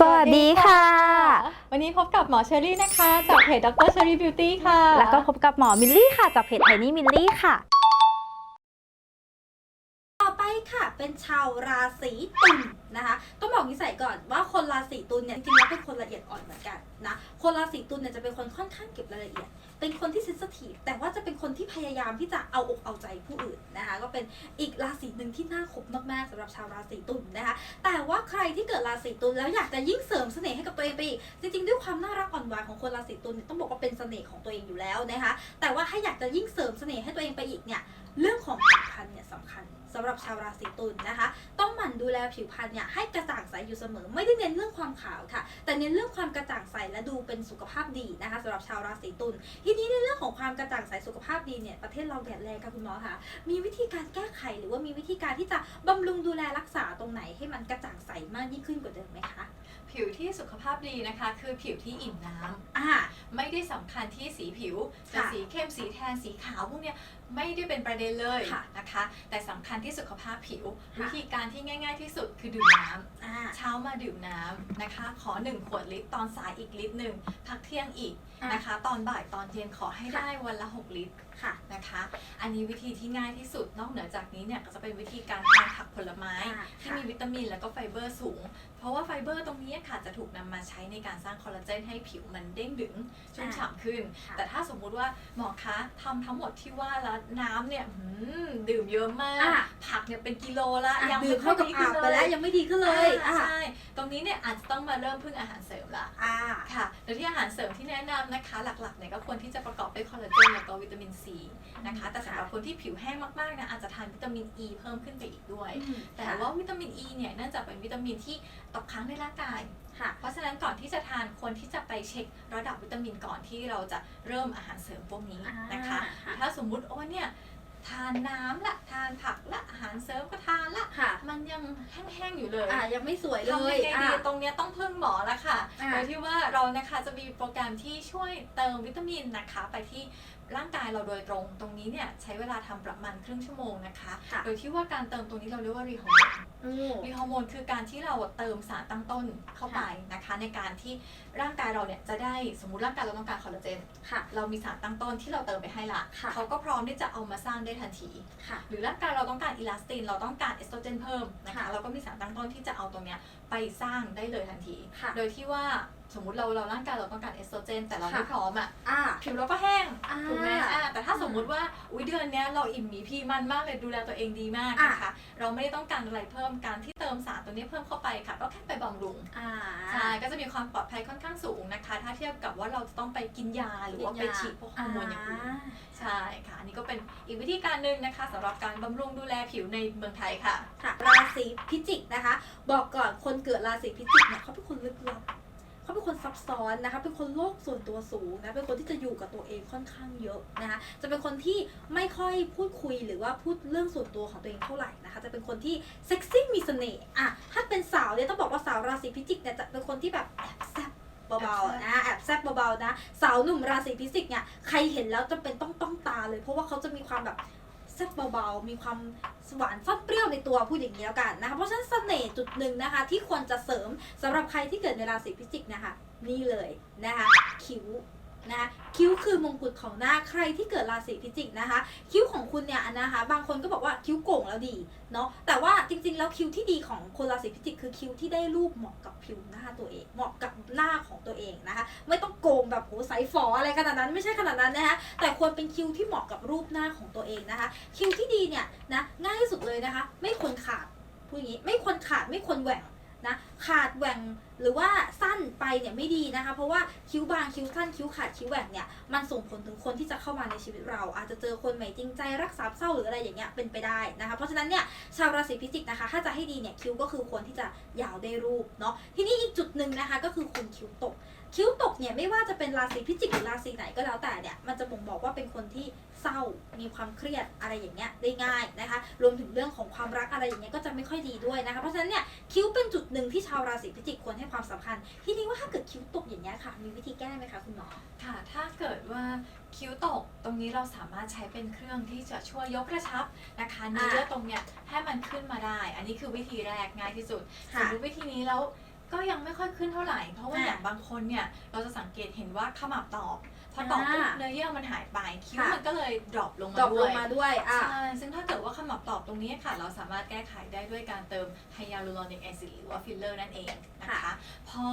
สวัสดีค่ะ วันนี้พบกับหมอเชอรี่นะคะ จากเพจดรเชอรี่บิวตี้ค่ะ แล้วก็พบกับหมอมิลลี่ค่ะ จากเพจไทนี่มิลลี่ค่ะ ต่อไปค่ะ เป็นชาวราศีตุล นะคะต้องบอกนิสัยก่อนว่าคนราศีตุลเนี่ยจริงๆแล้วเป็นคนละเอียดอ่อนเหมือนกันนะคนราศีตุลเนี่ยจะเป็นคนค่อนข้างเก็บรายละเอียด เป็นคนที่เซนสทีฟแต่ว่าจะเป็นคนที่พยายามที่จะเอาอกเอาใจผู้อื่นนะคะก็เป็นอีกราศีหนึ่งที่น่าคบมากๆสำหรับชาวราศีตุลนะคะแต่ว่าใครที่เกิดราศีตุลแล้วอยากจะยิ่งเสริมเสน่ห์ให้กับตัวเองไปอีกจริงๆด้วยความน่ารักอ่อนหวานของคนราศีตุลเนี่ยต้องบอกว่าเป็นเสน่ห์ของตัวเองอยู่แล้วนะคะแต่ว่าถ้าอยากจะยิ่งเสริมเสน่ห์ให้ตัวเองไปอีกเนี่ยเรื่องของผิวพรรณเนี่ยสำคัญ สำหรับชาวราศีตุลนะคะ ต้องหมั่นดูแลผิวพรรณเนี่ยให้กระจ่างใสอยู่เสมอ ไม่ได้เน้นเรื่องความขาวค่ะ แต่เน้นเรื่องความกระจ่างใสและดูเป็นสุขภาพดีนะคะสำหรับชาวราศีตุลทีนี้ในเรื่องของความกระจ่างใสสุขภาพดีเนี่ยประเทศเราแดดแรงค่ะคุณหมอคะมีวิธีการแก้ไขหรือว่ามีวิธีการที่จะบำรุงดูแลรักษาตรงไหนให้มันกระจ่างใสมากยิ่งขึ้นกว่าเดิมไหมคะผิวที่สุขภาพดีนะคะ คือผิวที่อิ่มน้ำอ่าไม่ได้สำคัญที่สีผิวจะค่ะสีเข้มสีแทนสีขาวพวกเนี้ยไม่ได้เป็นประเด็นเลยค่ะ นะคะ แต่สำคัญที่สุขภาพผิว ค่ะ วิธีการที่ง่าย ๆ ที่สุดคือดื่มน้ำ อ่า เช้ามาดื่มน้ำนะคะ ขอ 1 ขวดลิตรตอนสายอีกลิตรหนึ่งพักเที่ยงอีกอะ นะคะ ตอนบ่ายตอนเย็นขอให้ค่ะได้วันละ 6 ลิตรค่ะ นะคะ อันนี้วิธีที่ง่ายที่สุดนอกเหนือจากนี้เนี่ยก็จะเป็นวิธีการทานผักผลไม้ อ่าที่ค่ะมีวิตามินแล้วก็ไฟเบอร์สูง เพราะว่าไฟเบอร์ตรงนี้ค่ะจะถูกนำมาใช้ในการสร้างคอลลาเจนให้ผิวมันเด้งดึงชุ่มฉ่ำขึ้น ค่ะ แต่ถ้าสมมุติว่าหมอคะทำทั้งหมดที่ว่าแล้วน้ำเนี่ยหืมดื่มเยอะมากอะผักเนี่ยเป็นกิโลละอะยังดื่มไม่เท่ากับดีอาขึ้นบไปแล้วยังไม่ดีขึ้นเลยอ่าอ่าใช่ตรงนี้เนี่ยอาจจะต้องมาเริ่มพึ่งอาหารเสริมละ อ่าค่ะโดยที่อาหารเสริมที่แนะนำนะคะหลักๆเนี่ยก็ควรที่จะประกอบด้วยคอลลาเจนแล้วก็วิตามินซีนะคะ แต่สำหรับคนที่ผิวแห้งมากๆนะอาจจะทานวิตามินอ e ีเพิ่มขึ้นไปอีกด้วย แต่ว่าวิตามินอ e ีเนี่ยเนื่องจากเป็นวิตามินที่ตกค้างในร่างกาย ค่ะเพราะฉะนั้นก่อนที่จะทานควรที่จะไปเช็คระดับวิตามินก่อนที่เราจะเริ่มอาหารเสริมพวกนี้นะคะอ่าถ้าสมมุติโอ้เนี่ยทานน้ำละทานผักละอาหารเสริมก็ทานละค่ะมันยังแห้งๆอยู่เลยอ่ายังไม่สวยเลทำยยังไงดีอ่าตรงเนี้ยต้องพึ่งหมอแล้วค่ะอ่าโดยที่ว่าเรานะคะจะมีโปรแกรมที่ช่วยเติมวิตามินนะคะ ไปที่ร่างกายเราโดยตรง ตรงนี้เนี่ยใช้เวลาทำประมาณครึ่งชั่วโมงนะคะ ค่ะ โดยที่ว่าการเติมตรงนี้เราเรียกว่ารีฮอร์โมนโอ้รีฮอร์โมนคือการที่เราเติมสารตั้งต้นเข้าไปนะคะ ในการที่ร่างกายเราเนี่ยจะได้สมมุติร่างกายเราต้องการคอลลาเจน ค่ะ เรามีสารตั้งต้นที่เราเติมไปให้ละค่ะ เขาก็พร้อมที่จะเอามาสร้างได้ทันที ค่ะ หรือร่างกายเราต้องการอิลาสติน เราต้องการเอสโตรเจนเพิ่มนะคะ ค่ะ เราก็มีสารตั้งต้นที่จะเอาตรงเนี้ยไปสร้างได้เลยทันที ค่ะ โดยที่ว่า สมมุติเราเราร่างกายเราต้องการเอสโตรเจน แต่เราค่ะไม่พร้อมอะอ่า ผิวเราก็แห้งอ่าถูกไหมอะแต่ถ้าสมมุติว่าอุ้ยเดือนเนี้ยเราอิ่มหมีพีมันมากเลยดูแลตัวเองดีมากนะคะเราไม่ได้ต้องการอะไรเพิ่มการที่เติมสารตัวนี้เพิ่มเข้าไปค่ะ ก็แค่ไปบำรุงอ่าใช่ก็จะมีความปลอดภัยค่อนข้างสูงนะคะ ถ้าเทียบกับว่าเราจะต้องไปกินยาหรือว่าไปฉีดพวกฮอร์โมนอย่างอื่นใช่ค่ะอันนี้ก็เป็นอีกวิธีการหนึ่งนะคะสำหรับการบำรุงดูแลผิวในเมืองไทยค่ะค่ะ ราศีพิจิกนะคะ บอกก่อนคนเกิดราศีพิจิกเนี่ยเขาเป็นคนลึกลับ เขาเป็นคนซับซ้อนนะคะ เป็นคนโลกส่วนตัวสูงนะ เป็นคนที่จะอยู่กับตัวเองค่อนข้างเยอะนะคะ จะเป็นคนที่ไม่ค่อยพูดคุยหรือว่าพูดเรื่องส่วนตัวของตัวเองเท่าไหร่นะคะ จะเป็นคนที่เซ็กซี่มีเสน่ห์อะ ถ้าเป็นสาวเนี่ยต้องบอกว่าสาวราศีพิจิกเนี่ยจะเป็นคนที่แบบแอบแซ่บเบาๆนะแอบแซบเบาๆนะ สาวหนุ่มราศีพิจิกเนี่ยใครเห็นแล้วจะเป็นต้องต้องตาเลย เพราะว่าเขาจะมีความแบบ แซ่บเบาๆ มีความหวานซ่อนเปรี้ยวในตัวพูดอย่างนี้แล้วกันนะคะ เพราะฉะนั้นเสน่ห์จุดหนึ่งนะคะ ที่ควรจะเสริมสำหรับใครที่เกิดในราศีพิจิกนะคะ นี่เลยนะคะ คิ้ว นะคะคิ้วคือมงกุฎของหน้าใครที่เกิดราศีพิจิกนะคะ คิ้วของคุณเนี่ยนะคะ บางคนก็บอกว่าคิ้วโก่งแล้วดีเนาะแต่ว่าจริงๆ แล้วคิ้วที่ดีของคนราศีพิจิก คือคิ้วที่ได้รูปเหมาะกับผิวหน้าตัวเอง เหมาะกับหน้าของตัวเองนะคะ ไม่ต้องโกงแบบโหใสฝออะไรขนาดนั้นไม่ใช่ขนาดนั้นนะคะแต่ควรเป็นคิ้วที่เหมาะกับรูปหน้าของตัวเองนะคะ คิ้วที่ดีเนี่ยนะง่ายที่สุดเลยนะคะ ไม่ควรขาดพูดอย่างนี้ไม่ควรขาดไม่ควรแหว่งนะขาดแหว่งหรือว่าสั้นไปเนี่ยไม่ดีนะคะ เพราะว่าคิ้วบางคิ้วสั้นคิ้วขาดคิ้วแหว่งเนี่ยมันส่งผลถึงคนที่จะเข้ามาในชีวิตเรา อาจจะเจอคนใหม่จริงใจรักสามเศร้าหรืออะไรอย่างเงี้ยเป็นไปได้นะคะเพราะฉะนั้นเนี่ยชาวราศีพิจิกนะคะ ถ้าจะให้ดีเนี่ยคิ้วก็คือควรที่จะยาวได้รูปเนาะทีนี้อีกจุดหนึ่งนะคะ ก็คือคนคิ้วตก คิ้วตกเนี่ยไม่ว่าจะเป็นราศีพิจิกหรือราศีไหนก็แล้วแต่เนี่ยมันจะบ่งบอกว่าเป็นคนที่เศร้ามีความเครียดอะไรอย่างเงี้ยได้ง่ายนะคะ รวมถึงเรื่องของความรักอะไรอย่างเงี้ยก็จะไม่ค่อยดีด้วยนะคะเพราะฉะนั้นเนี่ยคิ้วเป็นจุดหนึ่งที่ชาวราศีพิจิกควรให้ความสำคัญ ทีนี้ว่าถ้าเกิดคิ้วตกอย่างเงี้ยค่ะ มีวิธีแก้ไหมคะคุณหมอค่ะ ถ้าเกิดว่าคิ้วตกตรงนี้เราสามารถใช้เป็นเครื่องที่จะช่วยยกกระชับนะคะเนื้อตรงเนี้ยให้มันขึ้นมาได้ อันนี้คือวิธีแรกง่ายที่สุดสค่ะมมติวิธีนี้แล้วก็ยังไม่ค่อยขึ้นเท่าไหร่ เพราะว่าอ่าอย่างบางคนเนี่ยเราจะสังเกตเห็นว่าขมับตอบ พอตอบปุ๊บอ่าเนื้อเยื่อมันหายไปคิ้วค่ะมันก็เลยดรอปลงมาดรอปด้ลวงยมาด้วยอะ ใช่ซึ่งถ้าเกิดว่าขมับตอบตรงนี้ค่ะ เราสามารถแก้ไขได้ด้วยการเติมไฮยาลูรอนิกแอซิดหรือว่าฟิลเลอร์นั่นเองนะคะค่ะพอ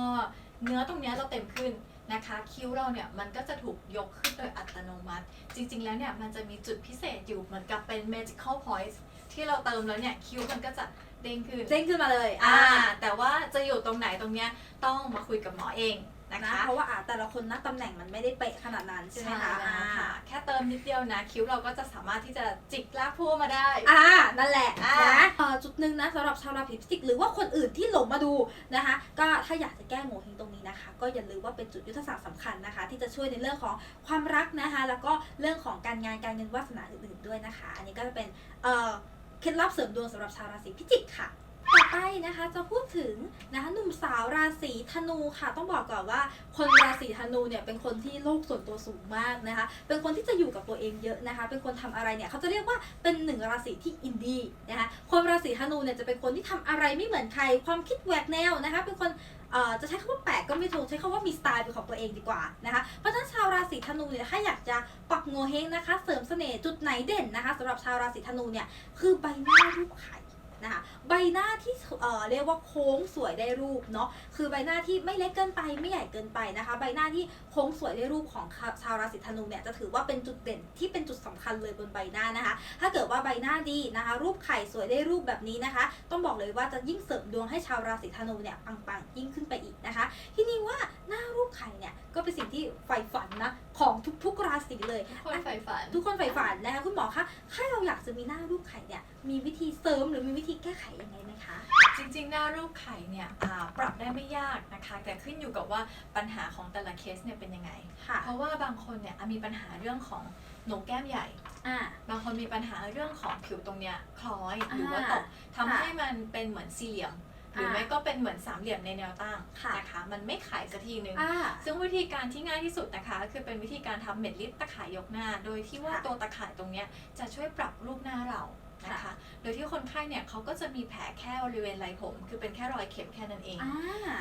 เนื้อตรงเนี้ยเราเต็มขึ้นนะคะ คิ้วเราเนี่ยมันก็จะถูกยกขึ้นโดยอัตโนมัติ จริง ๆ แล้วเนี่ยมันจะมีจุดพิเศษอยู่เหมือนกับเป็น magical point ที่เราเติมแล้วเนี่ยคิ้วมันก็จะเด้งขึ้น เด้งขึ้นมาเลย อ่า อ่า แต่ว่าจะอยู่ตรงไหนตรงเนี้ยต้องมาคุยกับหมอเอง นะนะคะ เพราะว่าอะแต่ละคนนะตำแหน่งมันไม่ได้เป๊ะขนาดนั้นใช่ไหมใช่คะแล้วอ่า ค่ะ แค่เติมนิดเดียวนะ คิ้วเราก็จะสามารถที่จะจิกลากพัวมาได้ อ่า นั่นแหละอ่า นะเอ่อจุดหนึ่งนะสำหรับชาวราศีพิจิก หรือว่าคนอื่นที่หลงมาดูนะคะ ก็ถ้าอยากจะแก้โงเฮงตรงนี้นะคะ ก็อย่าลืมว่าเป็นจุดยุทธศาสตร์สำคัญนะคะ ที่จะช่วยในเรื่องของความรักนะคะ แล้วก็เรื่องของการงานการเงินวาสนาอื่นๆด้วยนะคะ อันนี้ก็จะเป็นเอ่อเคล็ดลับเสริมดวงสำหรับชาวราศีพิจิกค่ะ ต่อไปนะคะจะพูดถึงนะคะหนุ่มสาวราศีธนูค่ะ ต้องบอกก่อนว่า คนราศีธนูเนี่ยเป็นคนที่โลกส่วนตัวสูงมากนะคะ เป็นคนที่จะอยู่กับตัวเองเยอะนะคะ เป็นคนทำอะไรเนี่ยเขาจะเรียกว่าเป็นหนึ่งราศีที่อินดี้นะคะคนราศีธนูเนี่ยจะเป็นคนที่ทำอะไรไม่เหมือนใคร ความคิดแหวกแนวนะคะ เป็นคนเอ่อจะใช้คำว่าแปลกก็ไม่ถูกใช้คำว่ามีสไตล์เป็นของตัวเองดีกว่านะคะเพราะฉะนั้นชาวราศีธนูเนี่ยถ้าอยากจะปรับโงเฮงนะคะ เสริมเสน่ห์จุดไหนเด่นนะคะสำหรับชาวราศีธนูเนี่ยคือใบหน้ารูปไข่ นะคะใบหน้าที่เอ่อเรียกว่าโค้งสวยได้รูปเนาะคือใบหน้าที่ไม่เล็กเกินไปไม่ใหญ่เกินไปนะคะ ใบหน้าที่โค้งสวยได้รูปของชาวราศีธนูเนี่ยจะถือว่าเป็นจุดเด่นที่เป็นจุดสำคัญเลยบนใบหน้านะคะ ถ้าเกิดว่าใบหน้าดีนะคะ รูปไข่สวยได้รูปแบบนี้นะคะ ต้องบอกเลยว่าจะยิ่งเสริมดวงให้ชาวราศีธนูเนี่ยปังๆยิ่งขึ้นไปอีกนะคะ ที่นี่ว่าหน้ารูปไข่เนี่ยก็เป็นสิ่งที่ใฝ่ฝันนะของทุกๆราศีเลยทุกคนใฝ่ฝันทุกคนใฝ่ฝันนะคะคุณหมอคะถ้าเราอยากจะมีหน้ารูปไข่เนี่ยมีวิธีเสริมหรือมีวิธีแก้ไขยังไงไหมคะ จริงๆ หน้ารูปไข่เนี่ยอ่าปรับได้ไม่ยากนะคะ แต่ขึ้นอยู่กับว่าปัญหาของแต่ละเคสเนี่ยเป็นยังไง ค่ะ เพราะว่าบางคนเนี่ยอะมีปัญหาเรื่องของโหนกแก้มใหญ่ อ่า บางคนมีปัญหาเรื่องของผิวตรงเนี้ยคล้อยอ่าหรือว่าตกทำค่ะให้มันเป็นเหมือนสี่เหลี่ยม หรือค่ะไม่ก็เป็นเหมือนสามเหลี่ยมในแนวตั้งค่ะ นะคะ มันไม่ขายสักทีนึง อ่า ซึ่งวิธีการที่ง่ายที่สุดนะคะก็คือเป็นวิธีการทำเม็ดลิปตะข่ายยกหน้า โดยที่ว่าค่ะ ตัวตะข่ายตรงเนี้ยจะช่วยปรับรูปหน้าเรา นะคะค่ะโดยที่คนไข้เนี่ยเขาก็จะมีแผลแค่บริเวณไหล่ผม คือเป็นแค่รอยเข็มแค่นั้นเองอ่า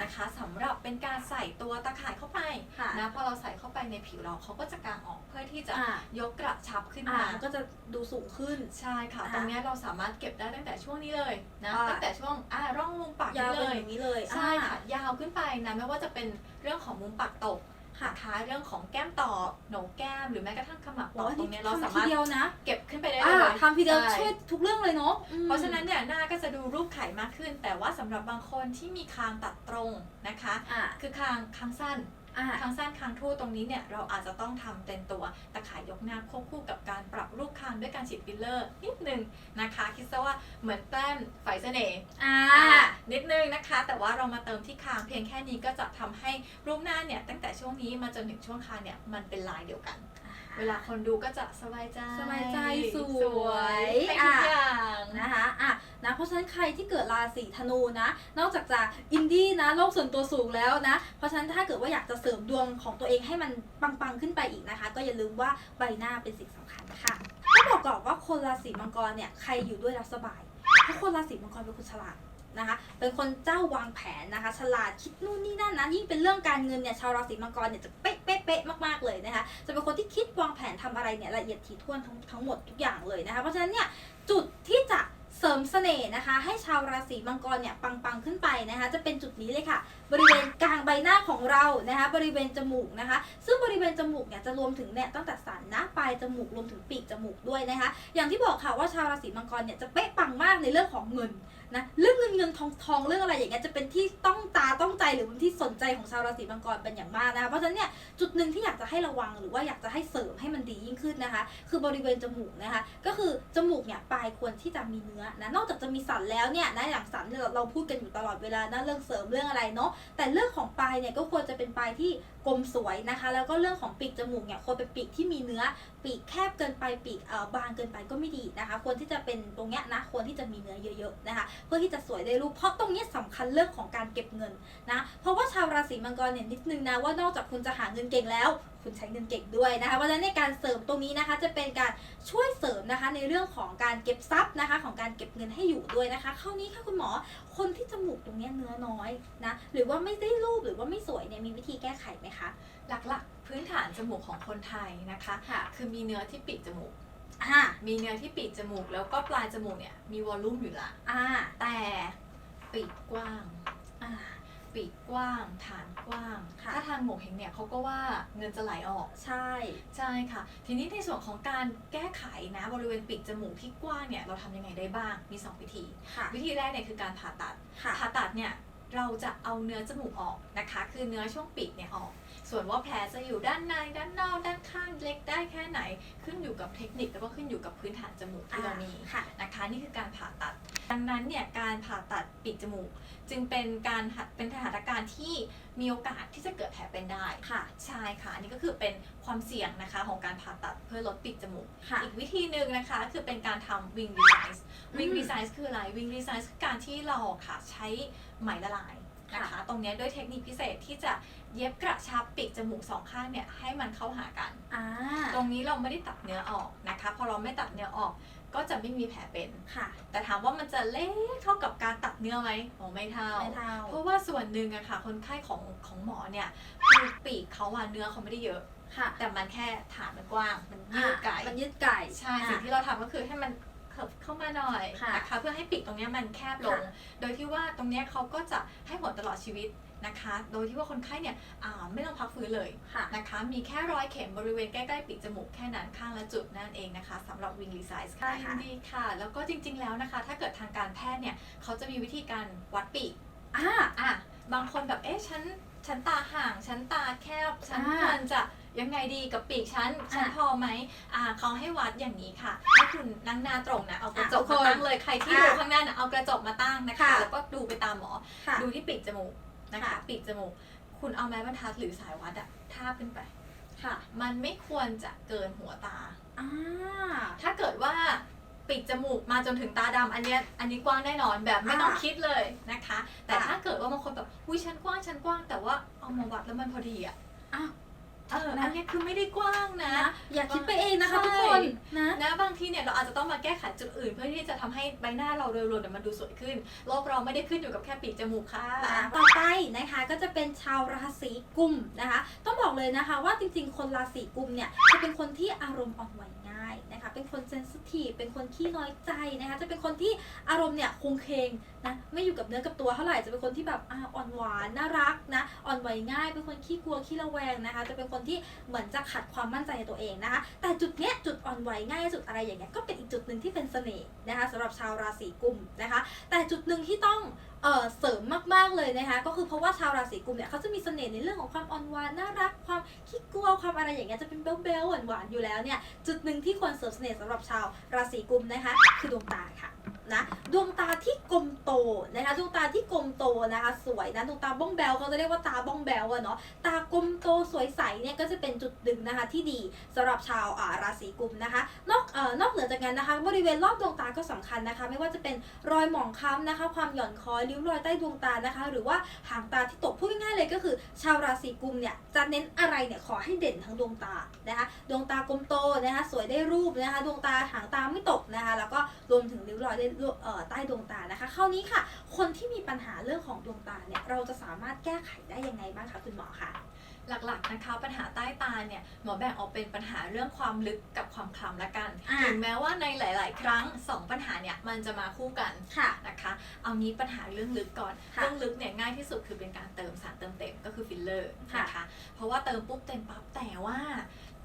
นะคะสำหรับเป็นการใส่ตัวตะข่ายเข้าไปค่ะนะพอเราใส่เข้าไปในผิวเราเขาก็จะกางออกเพื่อที่จะอ่ายกกระชับขึ้นอ่ามามันก็จะดูสูงขึ้นใช่ค่ะอ่าตรงเนี้ยเราสามารถเก็บได้ตั้งแต่ช่วงนี้เลยนะอ่าตั้งแต่ช่วงอ่าร่องมุมปากยานี้วเลเป็นยอย่างนี้เลยใช่อ่าค่ะยาวขึ้นไปนะไม่ว่าจะเป็นเรื่องของมุมปากตก ค่ะนะคะเรื่องของแก้มตอบโหนกแก้มหรือแม้กระทั่งขมับตโอ้อบอันตรนี้งเนี้ยเราสาทำทีมารถเดียวนะเก็บขึ้นไปได้อ่าเลยทำทีเดียวใช่ช่วยทุกเรื่องเลยเนาะอืมเพราะฉะนั้นเนี่ยหน้าก็จะดูรูปไข่มากขึ้น แต่ว่าสำหรับบางคนที่มีคางตัดตรงนะคะอ่าคือคางคางสั้น อ่าคางสั้นคางทู่ตรงนี้เนี่ยเราอาจจะต้องทำเป็นตัวตะข่ายยกหน้าควบคู่กับการปรับรูปคางด้วยการฉีดฟิลเลอร์ นิดนึงนะคะ คิดซะว่าเหมือนแต้มไฟเสน่ห์อ่าอ่านิดนึงนะคะ แต่ว่าเรามาเติมที่คางเพียงแค่นี้ก็จะทำให้รูปหน้าเนี่ยตั้งแต่ช่วงนี้มาจนถึงช่วงคางเนี่ยมันเป็นลายเดียวกัน เวลาคนดูก็จะสบายใจสบายใจสวยให้ทุกอะอย่างนะคะอะนะเพราะฉะนั้นใครที่เกิดราศีธนูนะ นอกจากจะอินดี้นะโลกส่วนตัวสูงแล้วนะ เพราะฉะนั้นถ้าเกิดว่าอยากจะเสริมดวงของตัวเองให้มันปังๆขึ้นไปอีกนะคะ ก็อย่าลืมว่าใบหน้าเป็นสิ่งสำคัญค่ะต้องบอกก่อนว่าคนราศีมังกรเนี่ยใครอยู่ด้วยแล้วสบายเพราะคนราศีมังกรเป็นคนฉลาด นะคะ เป็นคนเจ้าวางแผนนะคะ ฉลาดคิดนู่นนี่นั่นนะ ยิ่งเป็นเรื่องการเงินเนี่ย ชาวราศีมังกรเนี่ยจะเป๊ะเป๊ะเป๊ะมากๆเลยนะคะ จะเป็นคนที่คิดวางแผนทำอะไรเนี่ยละเอียดถี่ถ้วนทั้งทั้งหมดทุกอย่างเลยนะคะ เพราะฉะนั้นเนี่ยจุดที่จะเสริมเสน่ห์นะคะ ให้ชาวราศีมังกรเนี่ยปังๆขึ้นไปนะคะ จะเป็นจุดนี้เลยค่ะ บริเวณกลางใบหน้าของเรานะคะบริเวณจมูกนะคะ ซึ่งบริเวณจมูกเนี่ยจะรวมถึงเนี่ยตั้งแต่สันหน้าปลายจมูกรวมถึงปีกจมูกด้วยนะคะ อย่างที่บอกค่ะว่าชาวราศีมังกรเนี่ยจะเป๊ะปังมากในเรื่องของเงินนะเรื่องเงินเงินทองทองเรื่องอะไรอย่างเงี้ยจะเป็นที่ต้องตาต้องใจหรือเป็นที่สนใจของชาวราศีมังกรเป็นอย่างมากนะคะเพราะฉะนั้นเนี่ยจุดหนึ่งที่อยากจะให้ระวังหรือว่าอยากจะให้เสริมให้มันดียิ่งขึ้นนะคะ คือบริเวณจมูกนะคะ ก็คือจมูกเนี่ยปลายควรที่จะมีเนื้อนะนอกจากจะมีสันแล้วเนี่ยนะอย่างสันเราเราพูดกันอยู่ตลอดเวลานะเรื่องเสริมเรื่องอะไรเนาะแต่เรื่องของปลายเนี่ยก็ควรจะเป็นปลายที่ กลมสวยนะคะ แล้วก็เรื่องของปีกจมูกเนี่ยควรเป็นปีกที่มีเนื้อ ปีกแคบเกินไปปีกเอ่อบางเกินไปก็ไม่ดีนะคะ ควรที่จะเป็นตรงเนี้ยนะควรที่จะมีเนื้อเยอะๆนะคะ เพื่อที่จะสวยได้รูปเพราะตรงเนี้ยสำคัญเรื่องของการเก็บเงินนะเพราะว่าชาวราศีมังกรเนี่ยนิดนึงนะว่านอกจากคุณจะหาเงินเก่งแล้ว คุณใช้เงินเก่งด้วยนะคะเพราะฉะนั้นในการเสริมตรงนี้นะคะ จะเป็นการช่วยเสริมนะคะในเรื่องของการเก็บทรัพย์นะคะ ของการเก็บเงินให้อยู่ด้วยนะคะคราวนี้ค่ะคุณหมอคนที่จมูกตรงเนี้ยเนื้อน้อยนะหรือว่าไม่ได้รูปหรือว่าไม่สวยเนี่ยมีวิธีแก้ไขไหมคะ หลักๆ พื้นฐานจมูกของคนไทยนะคะค่ะคือมีเนื้อที่ปีกจมูกอ่ามีเนื้อที่ปีกจมูก แล้วก็ปลายจมูกเนี่ยมีวอลลุ่มอยู่ละอ่าแต่ปีกกว้างอ่าปีกกว้าง ฐานกว้างค่ะถ้าทางโง่เฮงเนี่ยเขาก็ว่าเงินจะไหลออก ใช่ ใช่ค่ะ ทีนี้ในส่วนของการแก้ไขนะบริเวณปีกจมูกที่กว้างเนี่ยเราทำยังไงได้บ้าง มี 2 วิธีค่ะวิธีแรกเนี่ยคือการผ่าตัดค่ะผ่าตัดเนี่ย เราจะเอาเนื้อจมูกออกนะคะ คือเนื้อช่วงปีกเนี่ยออก ส่วนว่าแผลจะอยู่ด้านในด้านนอก ด้านข้างเล็กได้แค่ไหน ขึ้นอยู่กับเทคนิคแล้วก็ขึ้นอยู่กับพื้นฐานจมูกที่เรามีค่ะนะคะ นี่คือการผ่าตัด ดังนั้นเนี่ยการผ่าตัดปีกจมูก จึงเป็นการหัดเป็นสถานการณ์ที่ มีโอกาสที่จะเกิดแผลเป็นได้ค่ะใช่ค่ะ อันนี้ก็คือเป็นความเสี่ยงนะคะของการผ่าตัดเพื่อลดปีกจมูก ค่ะอีกวิธีหนึ่งนะคะคือเป็นการทำ wing resize อื wing ม resize คืออะไร wing resize คือการที่เราค่ะใช้ไหมละลายนะคะค่ะตรงเนี้ยด้วยเทคนิคพิเศษที่จะเย็บกระชับปีกจมูกสองข้างเนี่ยให้มันเข้าหากันอ่าตรงนี้เราไม่ได้ตัดเนื้อออกนะคะ พอเราไม่ตัดเนื้อออก ก็จะไม่มีแผลเป็น ค่ะ แต่ถามว่ามันจะเล็กเท่ากับการตัดเนื้อไหมโอ้ไม่เท่า ไม่เท่า เพราะว่าส่วนหนึ่งอะค่ะ คนไข้ของของหมอเนี่ยคือปีกเขาอะเนื้อเขาไม่ได้เยอะ ค่ะแต่มันแค่ฐานมันกว้าง มันยืดไกลอะมันยืดไก่ใช่ สิ่งที่เราทำก็คือให้มันเขิบเข้ามาหน่อยค่ะนะคะเพื่อให้ปีกตรงเนี้ยมันแคบลงค่ะโดยที่ว่าตรงเนี้ยเขาก็จะให้ผลตลอดชีวิต นะคะ โดยที่ว่าคนไข้เนี่ยอ่าไม่ต้องพักฟื้นเลยค่ะนะคะ มีแค่รอยเข็มบริเวณใกล้ ๆ ปีกจมูกแค่นั้นข้างละจุดนั่นเองนะคะสำหรับวิงรีไซส์ค่ะค่ะยินดีค่ะ แล้วก็จริงๆแล้วนะคะ ถ้าเกิดทางการแพทย์เนี่ยเขาจะมีวิธีการวัดปีกอ่าอะบางคนแบบเอ๊ะฉันฉันตาห่างฉันตาแคบฉันอ่าควรจะยังไงดีกับปีกฉันอ่าฉันพอไหมอ่าเขาให้วัดอย่างนี้ค่ะให้คุณนั่งหน้าตรงนะเอากระจกอะทุกคนมาตั้งเลยใครที่อะดูข้างหน้านะเอากระจกมาตั้งนะคะค่ะแล้วก็ดูไปตามหมอค่ะดูที่ปีกจมูก นะคะค่ะปีกจมูก คุณเอาไม้บรรทัดหรือสายวัดอะทาบขึ้นไป ค่ะ มันไม่ควรจะเกินหัวตา อ่า ถ้าเกิดว่าปีกจมูกมาจนถึงตาดำอันเนี้ยอันนี้กว้างแน่นอนแบบไม่ต้องอ่าคิดเลยนะคะ แต่อ่า ถ้าเกิดว่าบางคนแบบอุ้ยฉันกว้างฉันกว้างแต่ว่าเอามาวัดแล้วมันพอดีอะอ้าว เออนะอันเนี้ยคือไม่ได้กว้างนะนะ อย่าคิดไปเองนะคะใช่ ทุกคนนะ นะบางทีเนี่ยเราอาจจะต้องมาแก้ไขจุดอื่น เพื่อที่จะทำให้ใบหน้าเราโดยรวมเนี่ยมันดูสวยขึ้นโลกเราไม่ได้ขึ้นอยู่กับแค่ปีกจมูกค่ะอ่าต่อไปนะคะก็จะเป็นชาวราศีกุมนะคะ ต้องบอกเลยนะคะว่าจริงๆ คนราศีกุมเนี่ยจะเป็นคนที่อารมณ์อ่อนไหวง่ายนะคะ เป็นคนเซนซิทีฟเป็นคนขี้น้อยใจนะคะ จะเป็นคนที่อารมณ์เนี่ยคงเคงนะไม่อยู่กับเนื้อกับตัวเท่าไหร่จะเป็นคนที่แบบอ่อนหวานน่ารักนะอ่อนไหวง่าย เป็นคนขี้กลัวขี้ระแวงนะคะ จะเป็นคนที่เหมือนจะขัดความมั่นใจในตัวเองนะคะ แต่จุดเนี้ยจุดอ่อนไหวง่ายจุดอะไรอย่างเงี้ยก็เป็นอีกจุดหนึ่งที่เป็นเสน่ห์นะคะสำหรับชาวราศีกุมนะคะ แต่จุดหนึ่งที่ต้องเออเสริมมาก ๆ เลยนะคะ ก็คือเพราะว่าชาวราศีกุมเนี่ยเขาจะมีเสน่ห์ในเรื่องของความอ่อนหวานน่ารักความขี้กลัวความอะไรอย่างเงี้ยจะเป็นเบลเบลหวานๆอยู่แล้วเนี่ยจุดหนึ่งที่ควรเสริมเสน่ห์สำหรับชาวราศีกุมนะคะ คือดวงตาค่ะ นะดวงตาที่กลมโตนะคะดวงตาที่กลมโตนะคะ สวยนะดวงตาบ้องแบลเขาจะเรียกว่าตาบ้องแบลอะเนาะตากลมโตสวยใสเนี่ยก็จะเป็นจุดหนึ่งนะคะที่ดีสำหรับชาวอ่าราศีกุมนะคะ นอกเอ่อนอกเหนือจากนั้นนะคะ บริเวณรอบดวงตาก็สำคัญนะคะ ไม่ว่าจะเป็นรอยหมองคล้ำนะคะ ความหย่อนคอยริ้วรอยใต้ดวงตานะคะ หรือว่าหางตาที่ตกพูดง่ายๆเลยก็คือ ชาวราศีกุมเนี่ยจะเน้นอะไรเนี่ยขอให้เด่นทั้งดวงตานะคะ ดวงตากลมโตนะคะ สวยได้รูปนะคะ ดวงตาหางตาไม่ตกนะคะ แล้วก็ รวมถึงริ้วรอยได้รูปเอ่อใต้ดวงตานะคะคราวนี้ค่ะ คนที่มีปัญหาเรื่องของดวงตาเนี่ยเราจะสามารถแก้ไขได้ยังไงบ้างคะคุณหมอคะหลักๆนะคะปัญหาใต้ตาเนี่ยหมอแบ่งออกเป็นปัญหาเรื่องความลึกกับความคล้ำละกันอ่าถึงแม้ว่าในหลาย ๆ ครั้งสองปัญหาเนี่ยมันจะมาคู่กันค่ะนะคะเอางี้ปัญหาเรื่องลึกก่อนค่ะเรื่องลึกเนี่ยง่ายที่สุดคือเป็นการเติมสารเติมเต็มก็คือฟิลเลอร์ค่ะนะคะเพราะว่าเติมปุ๊บเต็มปั๊บแต่ว่า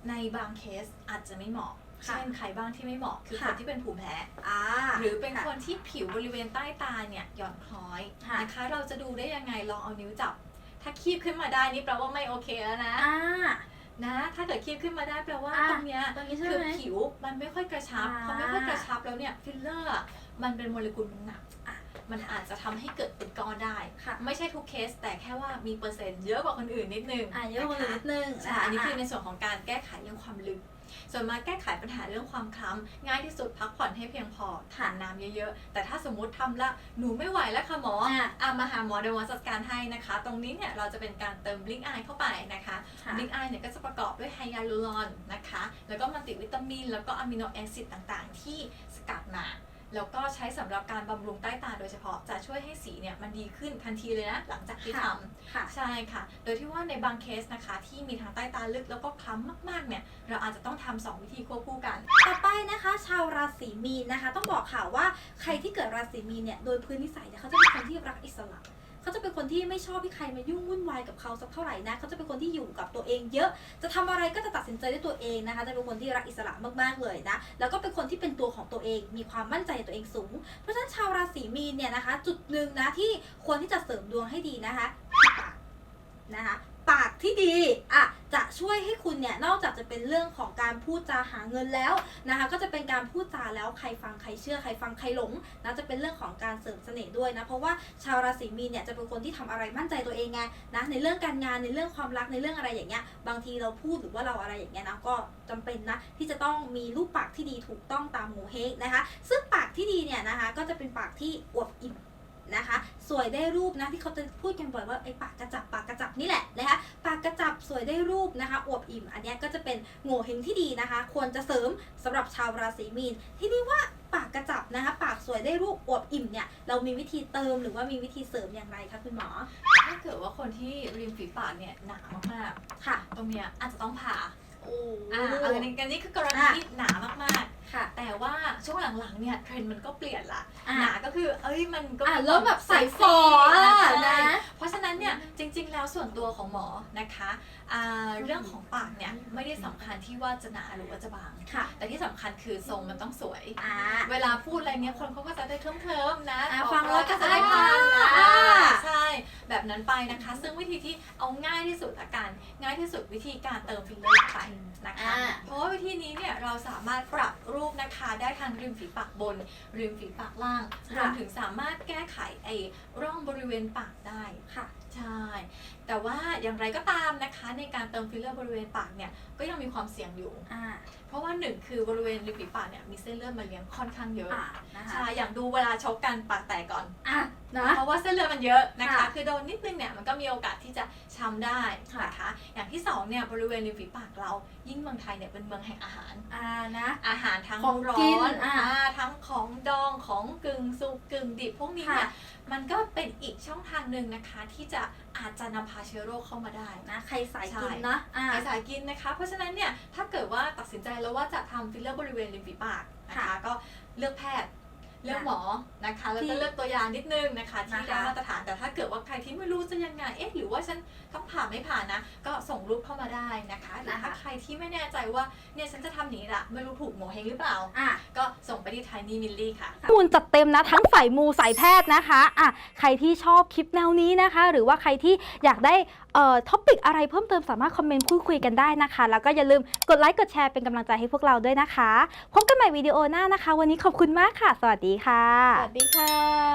ในบางเคสอาจจะไม่เหมาะค่ะ เช่นใครบ้างที่ไม่เหมาะคือคค่ะนที่เป็นภูมิแพ้อ่าหรือเป็นคนที่ผิวบริเวณใต้ตาเนี่ยหย่อนคล้อยค่ะนะคะ เราจะดูได้ยังไงลองเอานิ้วจับ ถ้าคีบขึ้นมาได้นี่แปลว่าไม่โอเคแล้วนะอ่านะ ถ้าเกิดคีบขึ้นมาได้แปลว่าอะตรงเนี้ยตรงนี้ใช่คือไหมผิวมันไม่ค่อยกระชับอ่าพอไม่ค่อยกระชับแล้วเนี่ยฟิลเลอร์อะมันเป็นโมเลกุลมันหนักมันอาจจะทำให้เกิดเป็นก้อนได้ค่ะไม่ใช่ทุกเคส แต่แค่ว่ามีเปอร์เซ็นต์เยอะกว่าคนอื่นนิดนึงอะเยอะกว่านิดนึงใช่อันนี้คือในส่วนของการแก้ไขเรื่องความลึก ส่วนมาแก้ไขปัญหาเรื่องความคล้ำง่ายที่สุดพักผ่อนให้เพียงพอทานน้ำเยอะๆ แต่ถ้าสมมติทำละหนูไม่ไหวแล้วค่ะหมออะอะมาหาหมอเดี๋ยวหมอจัดการให้นะคะ ตรงนี้เนี่ยเราจะเป็นการเติมบลิงไอเข้าไปนะคะค่ะ บลิงไอเนี่ยก็จะประกอบด้วยไฮยาลูรอนนะคะ แล้วก็มัลติวิตามิน แล้วก็อะมิโนแอซิดต่างๆ ที่สกัดมา แล้วก็ใช้สำหรับการบำรุงใต้ตาโดยเฉพาะจะช่วยให้สีเนี่ยมันดีขึ้นทันทีเลยนะ หลังจากที่ทค่ะำค่ะใช่ค่ะ โดยที่ว่าในบางเคสนะคะ ที่มีทางใต้ตาลึกแล้วก็คล้ำมากๆเนี่ยเราอาจจะต้องทำสองวิธีควบคู่กัน ต่อไปนะคะ ชาวราศีมีนนะคะ ต้องบอกค่ะว่าใครที่เกิดราศีมีนเนี่ยโดยพื้นนิสัยเนี่ยเขาจะเป็นคนที่รักอิสระ เขาจะเป็นคนที่ไม่ชอบให้ใครมายุ่งวุ่นวายกับเขาสักเท่าไหร่นะเขาจะเป็นคนที่อยู่กับตัวเองเยอะ จะทำอะไรก็จะตัดสินใจด้วยตัวเองนะคะ จะเป็นคนที่รักอิสระมากๆเลยนะ แล้วก็เป็นคนที่เป็นตัวของตัวเอง มีความมั่นใจในตัวเองสูง เพราะฉะนั้นชาวราศีมีนเนี่ยนะคะ จุดหนึ่งนะที่ควรที่จะเสริมดวงให้ดีนะคะนะคะ ปากที่ดีอะจะช่วยให้คุณเนี่ยนอกจากจะเป็นเรื่องของการพูดจาหาเงินแล้วนะคะก็จะเป็นการพูดจาแล้วใครฟังใครเชื่อใครฟังใครหลงนะจะเป็นเรื่องของการเสริมเสน่ห์ด้วยนะเพราะว่าชาวราศีมีนเนี่ยจะเป็นคนที่ทำอะไรมั่นใจตัวเองไงนะในเรื่องการงานในเรื่องความรักในเรื่องอะไรอย่างเงี้ยบางทีเราพูดหรือว่าเราอะไรอย่างเงี้ยนะก็จำเป็นนะที่จะต้องมีรูปปากที่ดีถูกต้องตามโมเฮงนะคะ ซึ่งปากที่ดีเนี่ยนะคะก็จะเป็นปากที่อวบอิ่ม นะคะ สวยได้รูปนะที่เขาจะพูดกันบ่อยว่าไอ้ปากกระจับปากกระจับนี่แหละนะคะปากกระจับสวยได้รูปนะคะอวบอิ่ม อันเนี้ยก็จะเป็นโง่เฮงที่ดีนะคะ ควรจะเสริมสำหรับชาวราศีมีน ที่นี่ว่าปากกระจับนะคะ ปากสวยได้รูปอวบอิ่มเนี่ยเรามีวิธีเติมหรือว่ามีวิธีเสริมอย่างไรคะคุณหมอถ้าเกิดว่าคนที่ริมฝีปากเนี่ยหนามากค่ะๆตรงเนี้ยอาจจะต้องผ่า โอ้อ่าอันนี้กันนี้คือกรณีอะที่หนามากค่ะๆแต่ว่าช่วงหลังๆเนี่ยเทรนด์มันก็เปลี่ยนละ อะ หนาก็คือ เอ้ยมันก็อะมีเริ่มแบบใส่ฟออะอะใช่นะ เพราะฉะนั้นเนี่ย จริงๆ แล้วส่วนตัวของหมอนะคะอ่าเรื่องของปากเนี่ยไม่ได้สำคัญที่ว่าจะหนาหรือว่าจะบางค่ะแต่ที่สำคัญคือทรงมันต้องสวยอ่าเวลาพูดอะไรเนี้ยคนเขาก็จะได้เคลิ้มๆนะอะบอกฟังแล้วก็จะได้อ่าอ่าอ่าใช่แบบนั้นไปนะคะ ซึ่งวิธีที่เอาง่ายที่สุดละกันง่ายที่สุดวิธีการเติมฟิลเลอร์ไปนะคะอ่าเพราะว่าวิธีนี้เนี่ยเราสามารถปรับรูปนะคะได้ทางริมฝีปากบน ริมฝีปากล่างรค่ะวมถึงสามารถแก้ไขไอ้ร่องบริเวณปากได้ค่ะ ใช่แต่ว่าอย่างไรก็ตามนะคะในการเติมฟิลเลอร์บริเวณปากเนี่ยก็ยังมีความเสี่ยงอยู่ อ่า เพราะว่าหนึ่งคือบริเวณริมฝีปากเนี่ยมีเส้นเลือดมาเลี้ยงค่อนข้างเยอะอ่านะคะ ใช่อย่างดูเวลาชกกันปากแตกก่อน อะนะ เพราะว่าเส้นเลือดมันเยอะนะคะ ค่ะคือโดนนิดนึงเนี่ยมันก็มีโอกาสที่จะช้ำได้ค่ะ นะคะ อย่างที่สองเนี่ยบริเวณริมฝีปากเรา ยิ่งเมืองไทยเนี่ยเป็นเมืองแห่งอาหาร อ่านะ อาหารทั้งของร้อกินนอ่าอ่าทั้งของดองของกึ่งสุกกึ่งดิบพวกนี้เนี่ยค่ะ มันก็เป็นอีกช่องทางหนึ่งนะคะ ที่จะอาจจะนำพาเชื้อโรคเข้ามาได้นะ ใครสายกินใช่นะอ่าใครสายกินนะคะ เพราะฉะนั้นเนี่ยถ้าเกิดว่าตัดสินใจแล้วว่าจะทำฟิลเลอร์บริเวณริมฝีปากนะคะค่ะก็เลือกแพทย์ เลือกหมอนะคะแล้วที่ก็เลือกตัวยานิดนึงนะคะที่นะคะได้มาตรฐานแต่ถ้าเกิดว่าใครที่ไม่รู้จะยังไงเอ๊ะหรือว่าฉันต้องผ่านไม่ผ่านนะ ก็ส่งรูปเข้ามาได้นะคะหรือถ้าใครที่ไม่แน่ใจว่าเนี่ยฉันจะทำอย่างนี้ละไม่รู้ถูกหมอเฮงหรือเปล่าอะก็ส่งไปที่ไทนี่มิลลี่ค่ะข้อมูลจัดเต็มนะทั้งสายมูสายแพทย์นะคะอะใครที่ชอบคลิปแนวนี้นะคะ หรือว่าใครที่อยากได้ เอ่อท็อปิกอะไรเพิ่มเติมสามารถคอมเมนต์พูดคุยกันได้นะคะ แล้วก็อย่าลืมกดไลค์กดแชร์เป็นกำลังใจให้พวกเราด้วยนะคะ พบกันใหม่วิดีโอหน้านะคะ วันนี้ขอบคุณมากค่ะ สวัสดีค่ะ สวัสดีค่ะ